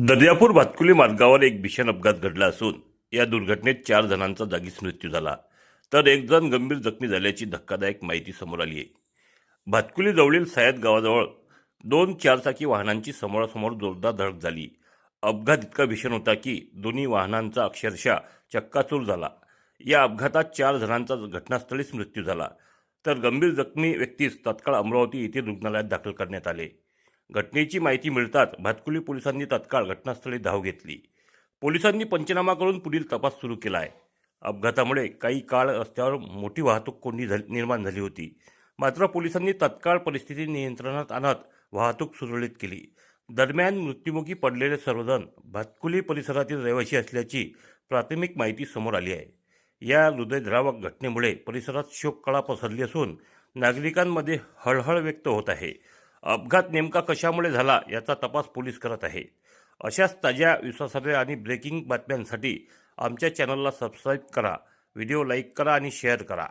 दर्यापूर भातकुली मार्गावर एक भीषण अपघात घडला असून या दुर्घटनेत चार जणांचा जागीच मृत्यू झाला. तर एक जण गंभीर जखमी झाल्याची धक्कादायक माहिती समोर आली आहे. भातकुली जवळील गावाजवळ दोन चारचाकी वाहनांची समोरासमोर जोरदार धडक झाली. अपघात इतका भीषण होता की दोन्ही वाहनांचा अक्षरशः चक्काचूर झाला. या अपघातात चार जणांचा घटनास्थळीच मृत्यू झाला. तर गंभीर जखमी व्यक्तीस तात्काळ अमरावती येथील रुग्णालयात दाखल करण्यात आले. घटनेची माहिती मिळताच भातकुली पोलिसांनी तत्काळ घटनास्थळी धाव घेतली. पोलिसांनी पंचनामा करून पुढील तपास सुरू केला आहे अपघातामुळे काही काळ रस्त्यावर मोठी वाहतूक कोंडी झाली निर्माण झाली होती. मात्र पोलिसांनी तत्काळ परिस्थिती नियंत्रणात आणत वाहतूक सुरळीत केली. दरम्यान मृत्युमुखी पडलेले सर्वजण भातकुली परिसरातील रहिवासी असल्याची प्राथमिक माहिती समोर आली आहे. या हृदयद्रावक घटनेमुळे परिसरात शोककळा पसरली असून नागरिकांमध्ये हळहळ व्यक्त होत आहे. अपघात नेमका कशामुळे झाला याचा तपास पोलीस करत आहे. अशाच ताज्या विश्वासार्ह आणि ब्रेकिंग बातम्यांसाठी आमच्या चॅनलला सबस्क्राईब करा व्हिडिओ लाईक करा आणि शेअर करा.